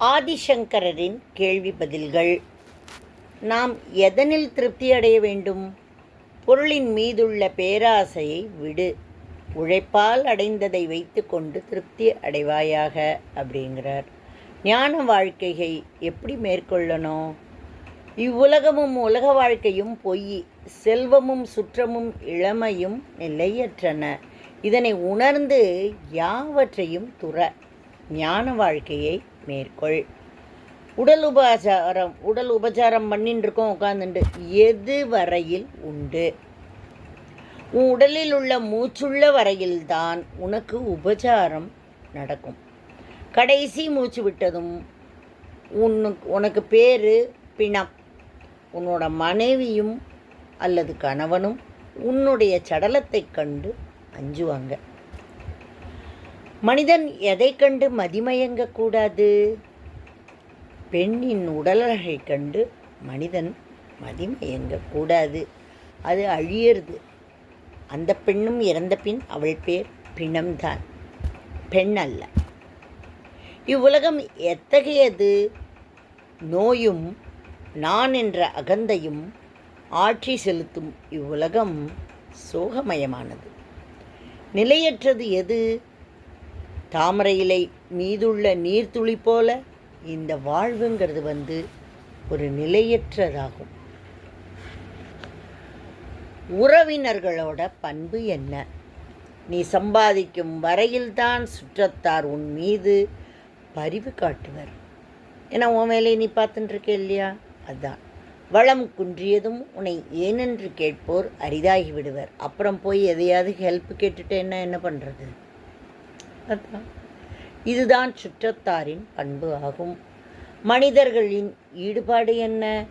ஆதிசங்கரரின் கேள்வி பதில்கள். நாம் எதனில் திருப்தி அடைய வேண்டும்? பொருளின் மீதுள்ள பேராசையை விடு. உழைப்பால் அடைந்ததை வைத்துக்கொண்டு திருப்தி அடைவாயாக அப்படிங்கிறார். ஞான வாழ்க்கையை எப்படி மேற்கொள்ளணும்? இவ்வுலகமும் உலக வாழ்க்கையும் பொய் செல்வமும் சுற்றமும் இளமையும் நிலையற்றன. இதனை உணர்ந்து யாவற்றையும் துற. ஞான வாழ்க்கையை மேற்கொள். உடல் உபசாரம் உடல் உபச்சாரம் பண்ணின்னு இருக்கோம் உட்காந்துட்டு எது வரையில் உண்டு? உன் உடலில் உள்ள மூச்சுள்ள வரையில்தான் உனக்கு உபச்சாரம் நடக்கும். கடைசி மூச்சு விட்டதும் உனக்கு உனக்கு பேர் பிணம். உன்னோட மனைவியும் அல்லது கணவனும் உன்னுடைய சடலத்தைக் கண்டு அஞ்சுவாங்க. மனிதன் எதை கண்டு மதிமயங்கக்கூடாது பெண்ணின் உடலழகைக் கண்டு மனிதன் மதிமயங்கக்கூடாது அது அழியறது. அந்த பெண்ணும் இறந்த பின் அவள் பேர் பிணம்தான். பெண் அல்ல. இவ்வுலகம் எத்தகையது? நோயும் நான் என்ற அகந்தையும் ஆட்சி செலுத்தும் இவ்வுலகம் சோகமயமானது. நிலையற்றது எது? தாமரை இலை மீதுள்ள நீர்த்துளி போல இந்த வாழ்வுங்கிறது வந்து ஒரு நிலையற்றதாகும். உறவினர்களோட பண்பு என்ன? நீ சம்பாதிக்கும் வரையில்தான் சுற்றத்தார் உன் மீது பரிவு காட்டுவர். ஏன்னா உன் வேலையை நீ பார்த்துட்டுருக்க இல்லையா? அதுதான் வளம் குன்றியதும் உன்னை ஏனென்று கேட்போர் அரிதாகி விடுவர் அப்புறம் போய் எதையாவது ஹெல்ப் கேட்டுட்டேன்னா என்ன என்ன பண்ணுறது அதான். இதுதான் சுற்றத்தாரின் பண்பு ஆகும். மனிதர்களின் ஈடுபாடு என்ன?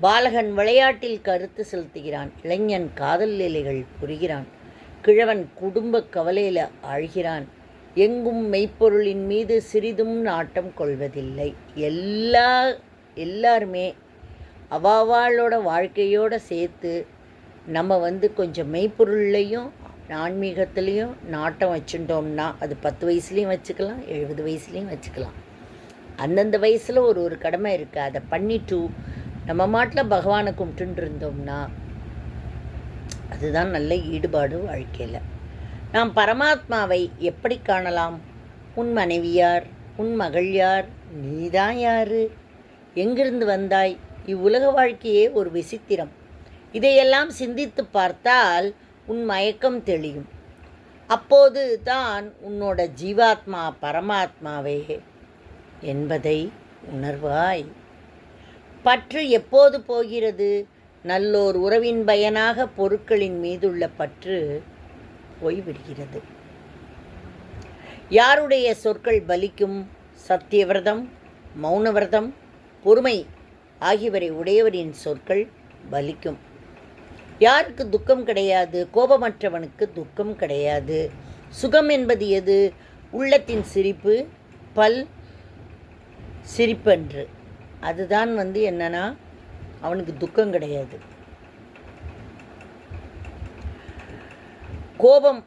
பாலகன் விளையாட்டில் கருத்து செலுத்துகிறான். இளைஞன் காதல் லீலைகள் புரிகிறான். கிழவன் குடும்ப கவலையில் ஆழ்கிறான். எங்கும் மெய்ப்பொருளின் மீது சிறிதும் நாட்டம் கொள்வதில்லை. எல்லா எல்லாருமே அவாவாளோட வாழ்க்கையோடு சேர்த்து நம்ம வந்து கொஞ்சம் மெய்ப்பொருள்லையும் ஆன்மீகத்துலேயும் நாட்டம் வச்சுட்டோம்னா அது பத்து வயசுலேயும் வச்சுக்கலாம் எழுபது வயசுலேயும் வச்சுக்கலாம். அந்தந்த வயசில் ஒரு ஒரு கடமை இருக்குது அதை பண்ணிட்டு நம்ம மாட்டில் பகவானை கும்பிட்டுன்னு இருந்தோம்னா அதுதான் நல்ல ஈடுபாடு வாழ்க்கையில். நாம் பரமாத்மாவை எப்படி காணலாம்? உன் மனைவியார் உன் மகள் யார்? நீதான் யாரு? எங்கிருந்து வந்தாய்? இவ்வுலக வாழ்க்கையே ஒரு விசித்திரம். இதையெல்லாம் சிந்தித்து பார்த்தால் உன் மயக்கம் தெளியும். அப்போது தான் உன்னோட ஜீவாத்மா பரமாத்மாவே என்பதை உணர்வாய். பற்று எப்போது போகிறது? நல்லோர் உறவின் பயனாக பொருட்களின் மீதுள்ள பற்று போய்விடுகிறது. யாருடைய சொற்கள் பலிக்கும்? சத்தியவிரதம் மௌனவிரதம் பொறுமை ஆகியவரை உடையவரின் சொற்கள் பலிக்கும். யாருக்கு துக்கம் கிடையாது? கோபமற்றவனுக்கு துக்கம் கிடையாது. சுகம் என்பது எது? உள்ளத்தின் சிரிப்பு பல் சிரிப்பன்று. அதுதான் வந்து என்னன்னா அவனுக்கு துக்கம் கிடையாது. கோபம்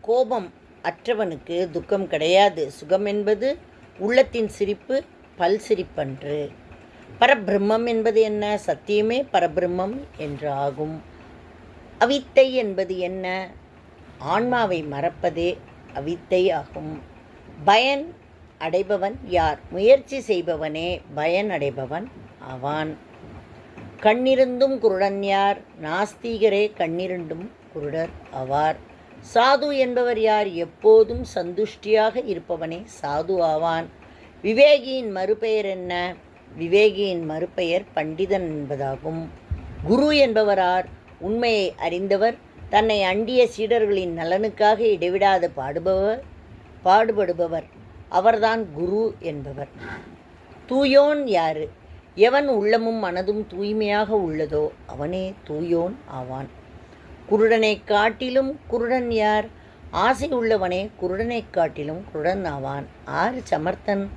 கோபம் அற்றவனுக்கு துக்கம் கிடையாது. சுகம் என்பது உள்ளத்தின் சிரிப்பு பல் சிரிப்பன்று. பரபிரம்மம் என்பது என்ன? சத்தியமே பரபிரம்மம் என்று ஆகும் அவித்தை என்பது என்ன? ஆன்மாவை மறப்பதே அவித்தை ஆகும் பயன் அடைபவன் யார்? முயற்சி செய்பவனே பயன் அடைபவன் ஆவான் கண்ணிருந்தும் குருடன் யார்? நாஸ்திகரே கண்ணிருண்டும் குருடர் ஆவார். சாது என்பவர் யார்? எப்போதும் சந்துஷ்டியாக இருப்பவனே சாது ஆவான். விவேகியின் மறுபெயர் என்ன? விவேகியின் மறுபெயர் பண்டிதன் என்பதாகும். குரு என்பவரார் உண்மையை அறிந்தவர் தன்னை அண்டிய சீடர்களின் நலனுக்காக இடைவிடாது பாடுபவர் பாடுபடுபவர். அவர்தான் குரு என்பவர். தூயோன் யாரு? எவன் உள்ளமும் மனதும் தூய்மையாக உள்ளதோ அவனே தூயோன் ஆவான். குருடனை காட்டிலும் குருடன் யார்? ஆசை உள்ளவனே குருடனைக் காட்டிலும் குருடன் ஆவான். ஆறு சமர்த்தன்.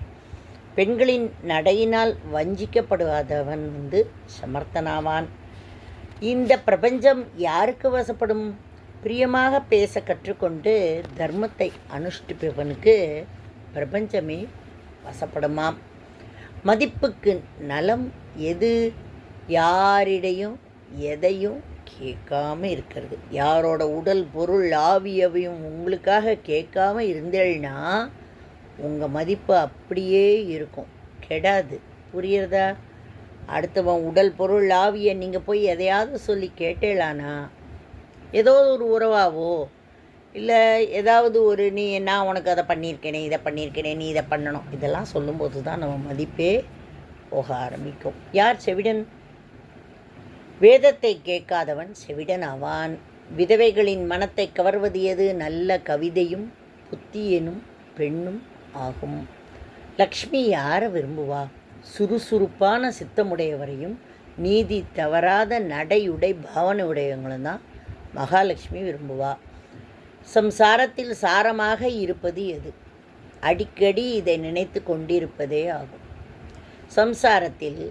பெண்களின் நடையினால் வஞ்சிக்கப்படுவதவன் வந்து சமர்த்தனாவான். இந்த பிரபஞ்சம் யாருக்கு வசப்படும்? பிரியமாக பேச கற்றுக்கொண்டு தர்மத்தை அனுஷ்டிப்பவனுக்கு பிரபஞ்சமே வசப்படுமாம். மதிப்புக்கு நலம் எது? யாரிடையும் எதையும் கேட்காம இருக்கிறது. யாரோட உடல் பொருள் ஆவியவையும் உங்களுக்காக கேட்காம இருந்தேன்னா உங்கள் மதிப்பு அப்படியே இருக்கும். கெடாது. புரியுறதா அடுத்தவன் உடல் பொருள் ஆவியை நீங்கள் போய் எதையாவது சொல்லி கேட்டேலானா ஏதோ ஒரு உறவாவோ? இல்லை ஏதாவது ஒரு நீ நான் உனக்கு அதை பண்ணியிருக்கேனே இதை பண்ணியிருக்கேனே நீ இதை பண்ணணும். இதெல்லாம் சொல்லும்போது தான் நம்ம மதிப்பே போக ஆரம்பிக்கும். யார் செவிடன்? வேதத்தை கேட்காதவன் செவிடன் ஆவான். விதவைகளின் மனத்தை கவர்வது எது? நல்ல கவிதையும் புத்தி எனும் பெண்ணும் ஆகும். லக்ஷ்மி யாரை விரும்புவா? சுறுசுறுப்பான சித்தமுடையவரையும் நீதி தவறாத நடையுடை பாவனை உடையவங்களும் தான் மகாலட்சுமி விரும்புவா. சம்சாரத்தில் சாரமாக இருப்பது எது? அடிக்கடி இதை நினைத்து கொண்டிருப்பதே ஆகும். சம்சாரத்தில்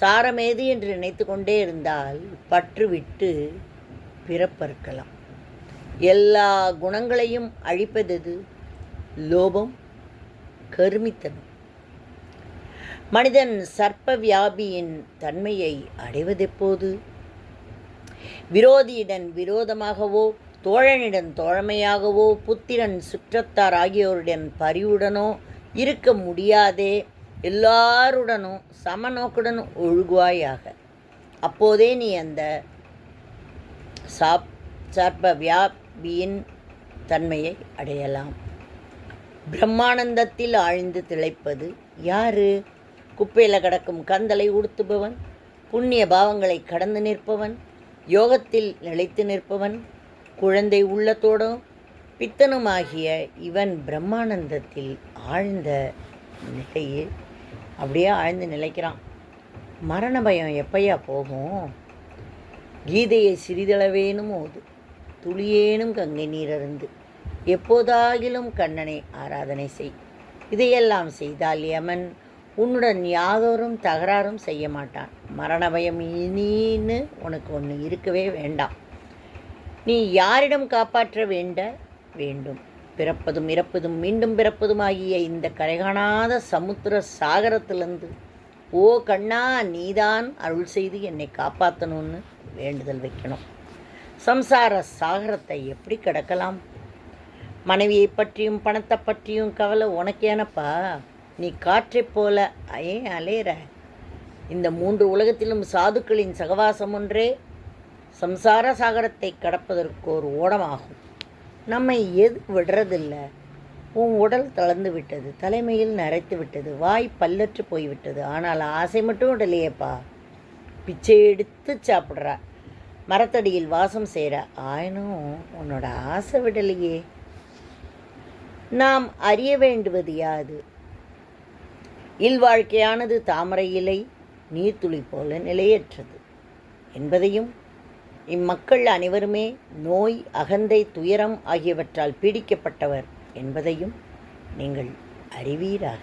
சாரமேது என்று நினைத்து கொண்டே இருந்தால் பற்றுவிட்டு பிறப்பறுக்கலாம். எல்லா குணங்களையும் அழிப்பதது? லோபம் கருமித்தனம். மனிதன் சர்ப்ப வியாபியின் தன்மையை அடைவதெப்போது? விரோதியுடன் விரோதமாகவோ தோழனிடம் தோழமையாகவோ புத்திரன் சுற்றத்தார் ஆகியோருடன் பரிவுடனோ இருக்க முடியாதே எல்லாருடனும் சமநோக்குடன் ஒழுகுவாயாக. அப்போதே நீ அந்த சாப் சர்ப்ப வியாபியின் தன்மையை அடையலாம். பிரம்மானந்தத்தில் ஆழ்ந்து திளைப்பது யாரு? குப்பையில் கிடக்கும் கந்தலை உடுத்துபவன் புண்ணிய பாவங்களை கடந்து நிற்பவன் யோகத்தில் நிலைத்து நிற்பவன் குழந்தை உள்ளத்தோடும் பித்தனுமாகிய இவன் பிரம்மானந்தத்தில் ஆழ்ந்த நிலையில் அப்படியே ஆழ்ந்து நிலைக்கிறான். மரண பயம் எப்பையா போகும்? கீதையை சிறிதளவேனும் ஓது துளியேனும் கங்கை நீரருந்து எப்போதாகிலும் கண்ணனை ஆராதனை செய் இதையெல்லாம் செய்தால் யமன் உன்னுடன் யாதோரும் தகராறும் செய்ய மாட்டான். மரண பயம் இனின்னு உனக்கு ஒன்று இருக்கவே வேண்டாம். நீ யாரிடம் காப்பாற்ற வேண்ட வேண்டும். பிறப்பதும் இறப்பதும் மீண்டும் பிறப்பதும் ஆகிய இந்த கரைகாணாத சமுத்திர சாகரத்திலிருந்து ஓ கண்ணா நீதான் அருள் செய்து என்னை காப்பாற்றணும்னு வேண்டுதல் வைக்கணும். சம்சார சாகரத்தை எப்படி கடக்கலாம்? மனைவியை பற்றியும் பணத்தை பற்றியும் கவலை உனக்கேனப்பா? நீ காற்றைப் போல ஏன் அலையிற இந்த மூன்று உலகத்திலும் சாதுக்களின் சகவாசம் ஒன்றே சம்சார சாகரத்தை கடப்பதற்கு ஒரு ஓடமாகும். நம்மை எது விடுறதில்ல? உன் உடல் தளர்ந்து விட்டது தலைமையில் நரைத்து விட்டது வாய் பல்லற்று போய்விட்டது. ஆனால் ஆசை மட்டும் விடலையேப்பா பிச்சை எடுத்து சாப்பிட்ற மரத்தடியில் வாசம் செய்கிற ஆயினும் உன்னோட ஆசை விடலையே. நாம் அறிய வேண்டுவது யாது? இல்வாழ்க்கையானது தாமரை இலை நீர்த்துளி போல நிலையற்றது. என்பதையும் இம்மக்கள் அனைவருமே நோய் அகந்தை துயரம் ஆகியவற்றால் பீடிக்கப்பட்டவர் என்பதையும் நீங்கள் அறிவீராக.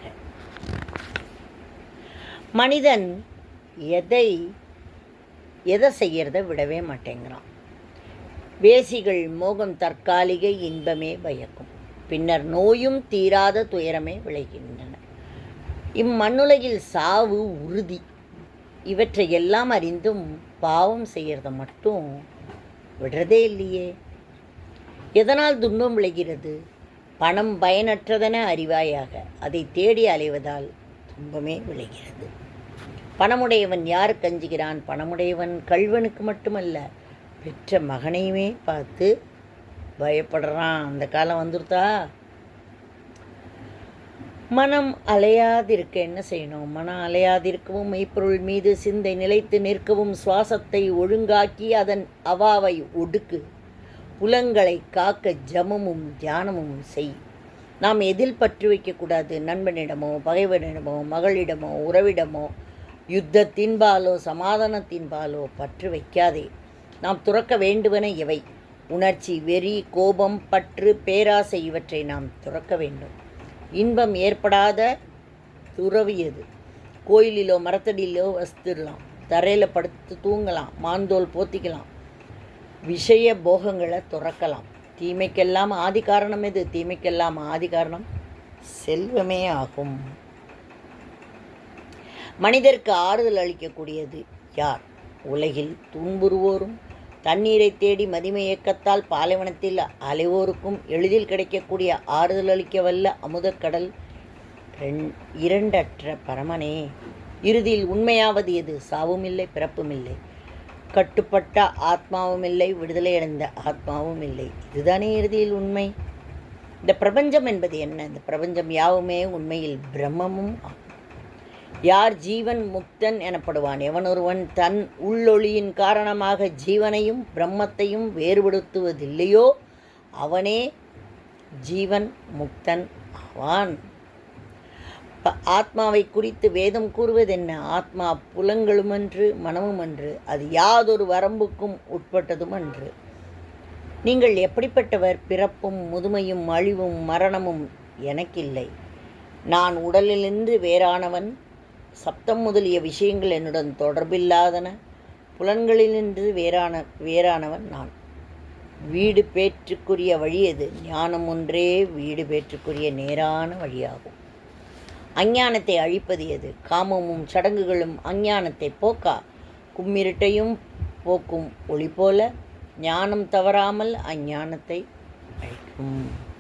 மனிதன் எதை எதை செய்கிறத விடவே மாட்டேங்கிறான். வேசிகள் மோகம் தற்காலிக இன்பமே பயக்கும் பின்னர் நோயும் தீராத துயரமே விளைகின்றன. இம்மண்ணுலகில் சாவு உறுதி. இவற்றை எல்லாம் அறிந்தும் பாவம் செய்கிறத மட்டும் விடுறதே இல்லையே. எதனால் துன்பம் விளைகிறது? பணம் பயனற்றதென அறிவாயாக அதை தேடி அலைவதால் துன்பமே விளைகிறது. பணமுடையவன் யாருக்கு அஞ்சுகிறான் பணமுடையவன் கல்வனுக்கு மட்டுமல்ல பெற்ற மகனையுமே பார்த்து பயப்படுறான். அந்த காலம் வந்துருத்தா? மனம் அலையாதிருக்க என்ன செய்யணும்? மனம் அலையாதிருக்கவும் மெய்ப்பொருள் மீது சிந்தை நிலைத்து நிற்கவும் சுவாசத்தை ஒழுங்காக்கி அதன் அவாவை ஒடுக்கு. புலங்களை காக்க ஜமமும் தியானமும் செய். நாம் எதில் பற்று வைக்கக்கூடாது? நண்பனிடமோ பகைவனிடமோ மகளிடமோ உறவிடமோ யுத்தத்தின்பாலோ சமாதானத்தின்பாலோ பற்று வைக்காதே. நாம் துறக்க வேண்டுவன எவை உணர்ச்சி வெறி கோபம் பற்று பேராசை இவற்றை நாம் துறக்க வேண்டும். இன்பம் ஏற்படாத துறவியது கோயிலிலோ மரத்தடியிலோ வசித்துடலாம். தரையில் படுத்து தூங்கலாம். மாந்தோல் போத்திக்கலாம். விஷய போகங்களை துறக்கலாம். தீமைக்கெல்லாம் ஆதி காரணம் எது? தீமைக்கெல்லாம் ஆதி காரணம் செல்வமே ஆகும். மனிதருக்கு ஆறுதல் அளிக்கக்கூடியது யார்? உலகில் துன்புறுவோரும் தண்ணீரை தேடி மதிம இயக்கத்தால் பாலைவனத்தில் அலைவோருக்கும் எளிதில் கிடைக்கக்கூடிய ஆறுதல் அளிக்கவல்ல அமுதக்கடல் ரெண்- இரண்டற்ற பரமனே. இறுதியில் உண்மையாவது எது? சாவும் இல்லை பிறப்பும் இல்லை. கட்டுப்பட்ட ஆத்மாவும் இல்லை விடுதலை அடைந்த ஆத்மாவும் இல்லை. இதுதானே இறுதியில் உண்மை? இந்த பிரபஞ்சம் என்பது என்ன? இந்த பிரபஞ்சம் யாவுமே உண்மையில் பிரம்மமும் ஆகும் யார் ஜீவன் முக்தன் எனப்படுவான்? எவனொருவன் தன் உள்ளொளியின் காரணமாக ஜீவனையும் பிரம்மத்தையும் வேறுபடுத்துவதில்லையோ அவனே ஜீவன் முக்தன் ஆவான். ப- ஆத்மாவை குறித்து வேதம் கூறுவதென்ன? ஆத்மா புலங்களுமன்று மனமுமன்று அது யாதொரு வரம்புக்கும் உட்பட்டதும் அன்று நீங்கள் எப்படிப்பட்டவர்? பிறப்பும் முதுமையும் அழிவும் மரணமும் எனக்கில்லை. நான் உடலிலிருந்து வேறானவன் சப்தம் முதலிய விஷயங்கள் என்னுடன் தொடர்பில்லாதன புலன்களிலிருந்து வேறான வேறானவன் நான். வீடு பேற்றுக்குரிய வழி எது? ஞானம் ஒன்றே வீடு பேற்றுக்குரிய நேரான வழியாகும். அஞ்ஞானத்தை அழிப்பது எது? காமமும் சடங்குகளும் அஞ்ஞானத்தை போக்கா? கும்மிருட்டையும் போக்கும் ஒளி போல ஞானம் தவறாமல் அஞ்ஞானத்தை அழிக்கும்.